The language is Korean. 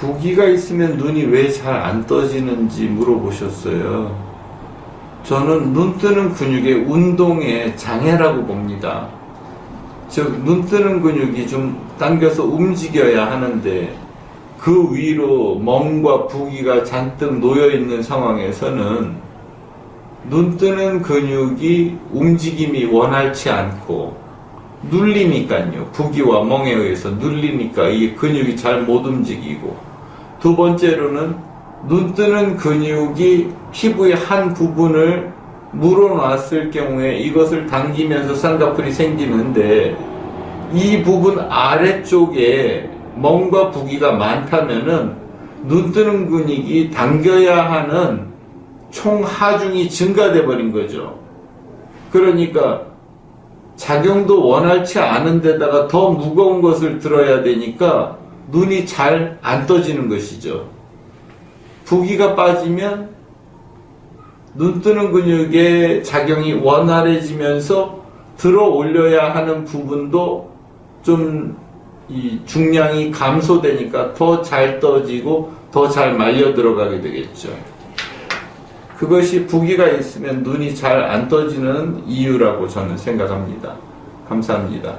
부기가 있으면 눈이 왜 잘 안 떠지는지 물어보셨어요. 저는 눈 뜨는 근육의 운동의 장애라고 봅니다. 즉, 눈 뜨는 근육이 좀 당겨서 움직여야 하는데, 그 위로 멍과 부기가 잔뜩 놓여 있는 상황에서는 눈 뜨는 근육이 움직임이 원활치 않고 눌리니까요. 부기와 멍에 의해서 눌리니까 이 근육이 잘 못 움직이고 두 번째로는 눈 뜨는 근육이 피부의 한 부분을 물어놨을 경우에 이것을 당기면서 쌍꺼풀이 생기는데 이 부분 아래쪽에 멍과 부기가 많다면은 눈 뜨는 근육이 당겨야 하는 총 하중이 증가돼 버린 거죠. 그러니까 작용도 원활치 않은 데다가 더 무거운 것을 들어야 되니까 눈이 잘 안 떠지는 것이죠. 부기가 빠지면 눈 뜨는 근육의 작용이 원활해지면서 들어 올려야 하는 부분도 좀 이 중량이 감소되니까 더 잘 떠지고 더 잘 말려 들어가게 되겠죠. 그것이 부기가 있으면 눈이 잘 안 떠지는 이유라고 저는 생각합니다. 감사합니다.